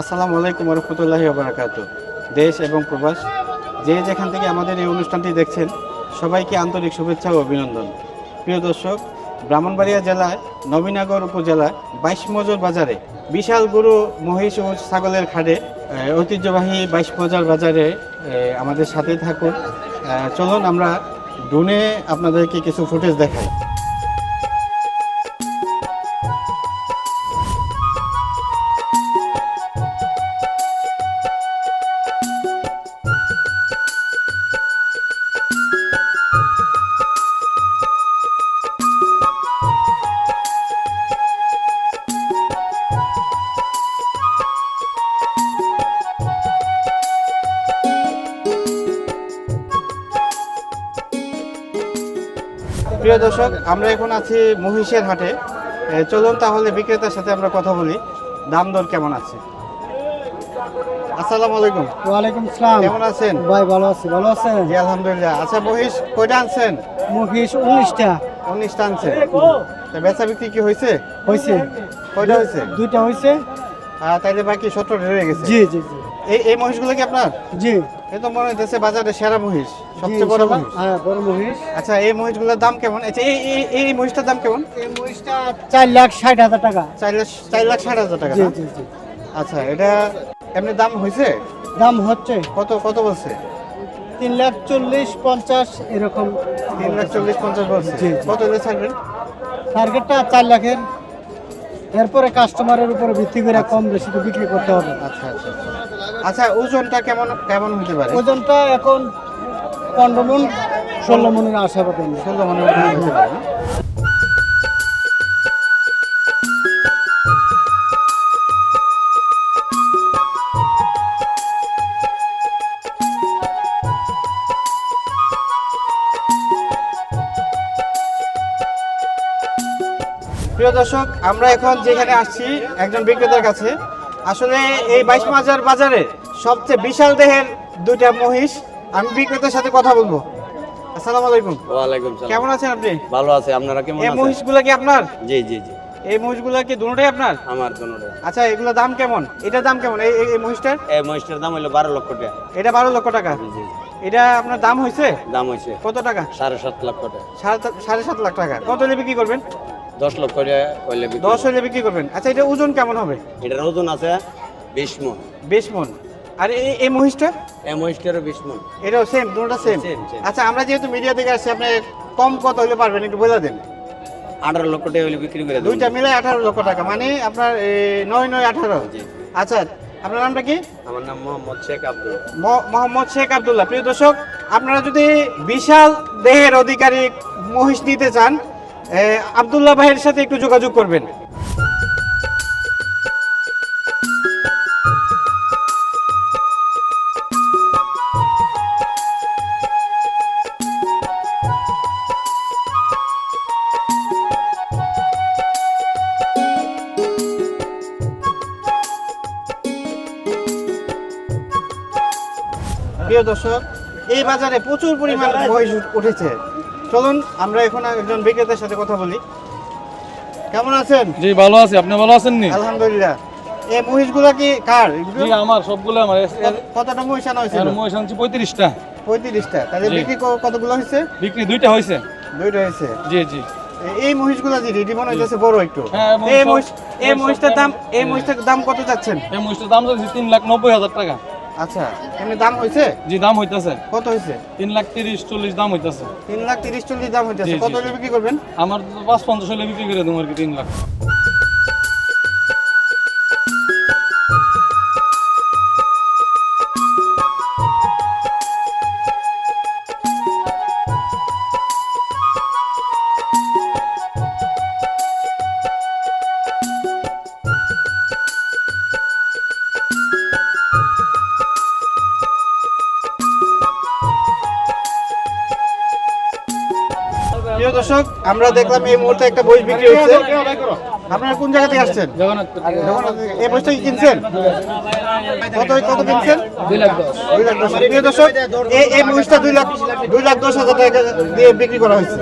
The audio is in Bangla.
আসসালামু আলাইকুম রহমতুল্লাহি বারাকাত দেশ এবং প্রবাস, যে যেখান থেকে আমাদের এই অনুষ্ঠানটি দেখছেন, সবাইকে আন্তরিক শুভেচ্ছা ও অভিনন্দন। প্রিয় দর্শক, ব্রাহ্মণবাড়িয়া জেলায় নবীনগর উপজেলায় বাইশ মজর বাজারে বিশাল গরু, মহিষ ও ছাগলের খাড়ে ঐতিহ্যবাহী বাইশ মজার বাজারে আমাদের সাথে থাকুন। চলুন আমরা ডুনে আপনাদেরকে কিছু ফুটেজ দেখাই। প্রিয় দর্শক আমরা এখন আছি মহিষের হাটে। চলুন তাহলে বিক্রেতার সাথে আমরা কথা বলি। দাম দর কেমন আছে? আসসালামু আলাইকুম। ওয়ালাইকুম আসসালাম কেমন আছেন? ভাই ভালো আছি। ভালো আছেন? জি আলহামদুলিল্লাহ। আচ্ছা মহিষ কয়টা আনছেন? মহিষ উনিশটা। উনিশটা আনছেন। তা বেচা বিক্রি কি হয়েছে হয়েছে কয়টা হয়েছে দুইটা হয়েছে তাইলে বাকি সত্তরটা রয়ে গেছে। জি জি জি। এই এই মহিষগুলো কি আপনার? জি। এই তো মনে হইতেছে বাজারে সেরা মহিষ সবচেয়ে বড় মহিষ। হ্যাঁ বড় মহিষ। আচ্ছা এই মহিষগুলোর দাম কেমন? আচ্ছা এই এই- এই মহিষটার দাম কেমন? এই মহিষটা চার লাখ ষাট হাজার টাকা। চার লাখ চার লাখ ষাট হাজার টাকা জি জি জি। আচ্ছা এটা এমনি দাম হয়েছে দাম হচ্ছে। কত কত বলছে? তিন লাখ চল্লিশ পঞ্চাশ এরকম। তিন লাখ চল্লিশ পঞ্চাশ বলছে। কত হলে ছাড়বেন? টার্গেটটা চার লাখের। এরপরে কাস্টমারের উপরে ভিত্তি করে কম বেশি তো বিক্রি করতে হবে। আচ্ছা আচ্ছা আচ্ছা। আচ্ছা ওজনটা কেমন কেমন হতে পারে? ওজনটা এখন পনেরো মন ষোলো মনের আশা পাবেন ষোলো মনের হতে পারে প্রিয় দর্শক আমরা এখন যেখানে আসছি একজন বিক্রেতার কাছে। আসলে এই বাইশ মাজার বাজারে সবচেয়ে বিশাল দেহের দুইটা মহিষ আমি বিক্রেতার সাথে কথা বলব। আসসালামু আলাইকুম। ওয়ালাইকুম সালাম। কেমন আছেন আপনি? ভালো আছে আপনারা কেমন এই মহিষগুলো কি আপনার? জি জি জি। এই মহিষগুলো কি দুটোই আপনার? আমার দুটোরে আচ্ছা এগুলো দাম কেমন? এটার দাম কেমন? এই এই- মহিষটার? এই মহিষটার দাম হলো বারো লক্ষ টাকা। এটা বারো লক্ষ টাকা। জি এটা আপনার দাম হয়েছে দাম হয়েছে কত টাকা? সাড়ে সাত লক্ষ টাকা। সাড়ে সাত- লাখ টাকা। কত বিক্রি করবেন? দশ লক্ষ হইলে দশ হবে। হলে বিক্রি করবেন। আচ্ছা এটা ওজন কেমন হবে? এটার ওজন আছে বিশ মন। বিশ মন। আর এই মহিষটা এই মহিষটারও বিশ মন। এটাও সেম দুটোটা সেম. আচ্ছা আমরা যেহেতু মিডিয়া থেকে আসছি আপনি কম কত হলে পারবেন একটু বলে দেন। আঠারো লক্ষ টাকা হইলে বিক্রি করে দুইটা মিলে আঠারো লক্ষ টাকা মানে আপনার নয় নয় আঠারো। আচ্ছা আপনার নামটা কি? আমার নাম মোহাম্মদ শেখ আব্দুল। মোহাম্মদ শেখ আবদুল্লাহ। প্রিয় দর্শক আপনারা যদি বিশাল দেহের অধিকারী মহিষ নিতে চান আবদুল্লাহ ভাইয়ের সাথে একটু যোগাযোগ করবেন। প্রিয় দর্শক এই বাজারে প্রচুর পরিমাণ মহিষ উঠেছে। চলুন আমরা এখন একজন বিক্রেতার সাথে কথা বলি। কেমন আছেন? জি ভালো আছি। আপনি ভালো আছেন নি? আলহামদুলিল্লাহ। এই মহিষগুলো কি কার? জি আমার সবগুলো আমার। কত- কতটা মহিষ আনা হয়েছিল? মহিষ আনছি পঁয়ত্রিশটা। পঁয়ত্রিশটা। তাহলে বিক্রি কতগুলো হয়েছে? বিক্রি দুইটা হয়েছে। দুইটা হয়েছে। জি জি। এই মহিষগুলো যে রেডি মনে হইতেছে বড় একটু। হ্যাঁ, এই মহিষ এই মহিষটার দাম এই মহিষটার দাম কত যাচ্ছেন? এই মহিষটার দাম যাচ্ছে তিন লাখ নব্বই হাজার টাকা। আচ্ছা এমনি দাম হইছে? জি দাম হইতাছে। কত হইছে? তিন লাখ তিরিশ চল্লিশ দাম হইতাছে। তিন লাখ তিরিশ চল্লিশ দাম হইতাছে। কত। হলে বিক্রি করবেন? আমার তো পাঁচ পঞ্চাশ হলে বিক্রি করে দেবো আর কি তিন লাখ। প্রিয় দর্শক আমরা দেখলাম এই মুহূর্তে একটা বই বিক্রি হচ্ছে আপনারা কোন জায়গা থেকে আসছেন। এই বইটা কি কিনছেন? কত কত কিনছেন? দুই লাখ দশ। দুই লাখ প্রিয় দর্শক এই বইটা দুই লাখ দুই লাখ দশ হাজার টাকা দিয়ে বিক্রি করা হয়েছে।